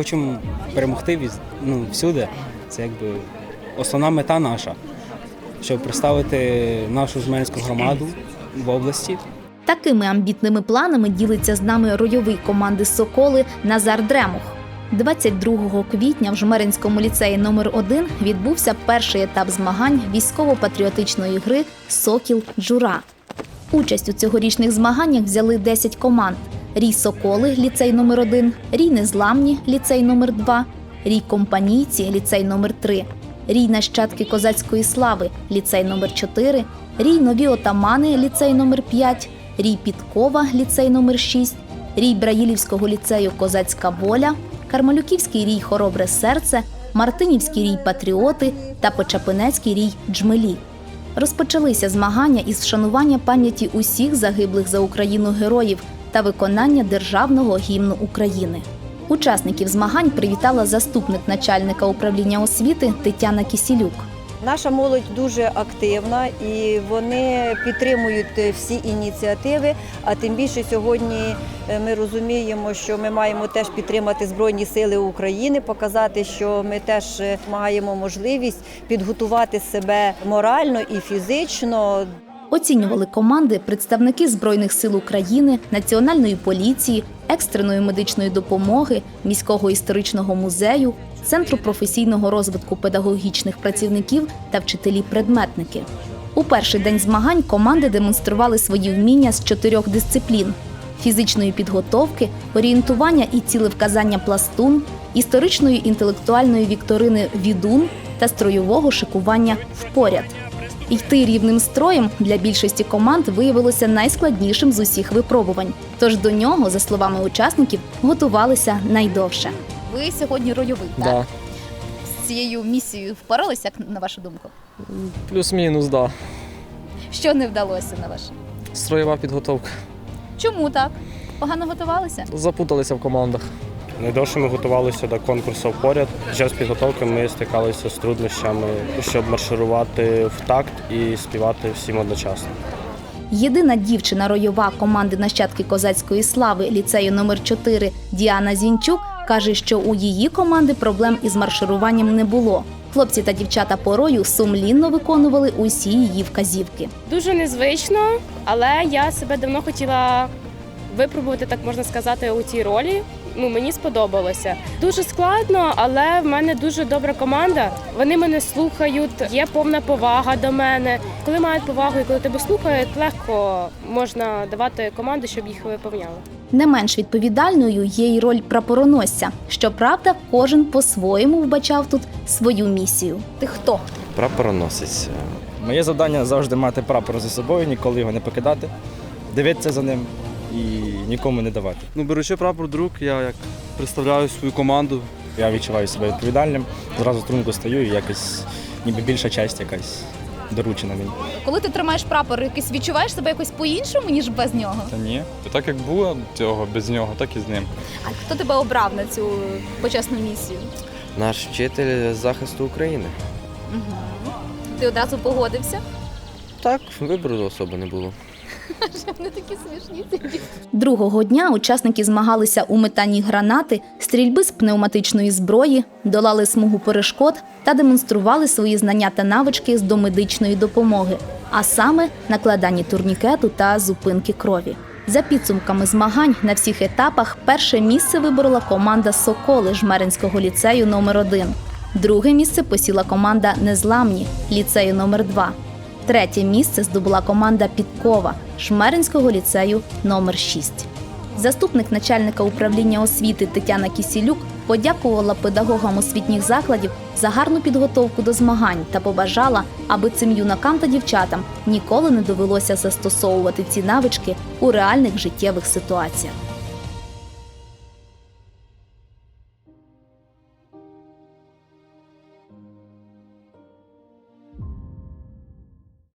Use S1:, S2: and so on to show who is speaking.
S1: хочемо перемогти від, ну, всюди. Це якби основна мета наша, щоб представити нашу жменську громаду в області.
S2: Такими амбітними планами ділиться з нами ройовий команди Соколи Назар Дремух. 22 квітня в Жмеринському ліцеї номер 1 відбувся перший етап змагань військово-патріотичної гри Сокіл Джура. Участь у цьогорічних змаганнях взяли 10 команд: Рій Соколи, ліцей номер 1 Рій Незламні, ліцей номер 2 Рій Компанійці, ліцей номер 3 Рій Нащадки Козацької слави, ліцей номер 4 Рій Нові Отамани, ліцей номер 5 Рій Підкова, ліцей номер 6 Рій Браїлівського ліцею Козацька воля, Кармалюківський рій Хоробре серце, Мартинівський рій Патріоти та Почапинецький рій Джмелі. Розпочалися змагання із вшанування пам'яті усіх загиблих за Україну героїв та виконання державного гімну України. Учасників змагань привітала заступник начальника управління освіти Тетяна Кісілюк.
S3: Наша молодь дуже активна і вони підтримують всі ініціативи. А тим більше сьогодні е, ми розуміємо, що ми маємо теж підтримати Збройні Сили України, показати, що ми теж е, маємо можливість підготувати себе морально і фізично
S2: Оцінювали команди представники Збройних сил України, Національної поліції, екстреної медичної допомоги, міського історичного музею, Центру професійного розвитку педагогічних працівників та вчителі-предметники. У перший день змагань команди демонстрували свої вміння з чотирьох дисциплін: фізичної підготовки, орієнтування і цілевказання пластун, історичної інтелектуальної вікторини відун та строєвого шикування впоряд. Йти рівним строєм для більшості команд виявилося найскладнішим з усіх випробувань. Тож до нього, за словами учасників, готувалися найдовше.
S4: Ви сьогодні ройовий, так?
S5: Да.
S4: З цією місією впоралися, як на вашу думку?
S5: Плюс-мінус, да.
S4: Що не вдалося на вашу?
S5: Строєва підготовка.
S4: Чому так? Погано готувалися?
S5: Запуталися в командах.
S6: Найдовше ми готувалися до конкурсу поряд. Під час підготовки ми стикалися з труднощами, щоб марширувати в такт і співати всім одночасно.
S2: Єдина дівчина ройова команди нащадки козацької слави ліцею номер 4 Діана Зінчук каже, що у її команди проблем із маршируванням не було. Хлопці та дівчата по рою сумлінно виконували усі її вказівки.
S7: Дуже незвично, але я себе давно хотіла випробувати, так можна сказати, у цій ролі. Ну, мені сподобалося. Дуже складно, але в мене дуже добра команда. Вони мене слухають, є повна повага до мене. Коли мають повагу і коли тебе слухають, легко можна давати команду, щоб їх виповняли.
S2: Не менш відповідальною є й роль прапороносця. Щоправда, кожен по-своєму вбачав тут свою місію.
S4: Ти хто?
S8: Прапороносець.
S9: Моє завдання завжди мати прапор за собою, ніколи його не покидати, дивитися за ним і нікому не давати.
S10: Ну, беручи прапор до рук, я як представляю свою команду.
S9: Я відчуваю себе відповідальним, зразу струнко стою і якось ніби більша честь якась доручена мені.
S4: Коли ти тримаєш прапор, якось відчуваєш себе якось по-іншому, ніж без нього?
S11: Та ні. То так як було цього без нього, так і з ним.
S4: А хто тебе обрав на цю почесну місію?
S8: Наш вчитель захисту України.
S4: Угу. Ти одразу погодився?
S8: Так, вибору особи не було.
S4: Такі смішні.
S2: Другого дня учасники змагалися у метанні гранати, стрільби з пневматичної зброї, долали смугу перешкод та демонстрували свої знання та навички з домедичної допомоги, а саме накладанні турнікету та зупинки крові. За підсумками змагань на всіх етапах перше місце виборола команда Соколи Жмеринського ліцею номер 1 Друге місце посіла команда Незламні ліцею номер 2 Третє місце здобула команда Підкова Шмеринського ліцею номер 6 Заступник начальника управління освіти Тетяна Кісілюк подякувала педагогам освітніх закладів за гарну підготовку до змагань та побажала, аби цим юнакам та дівчатам ніколи не довелося застосовувати ці навички у реальних життєвих ситуаціях.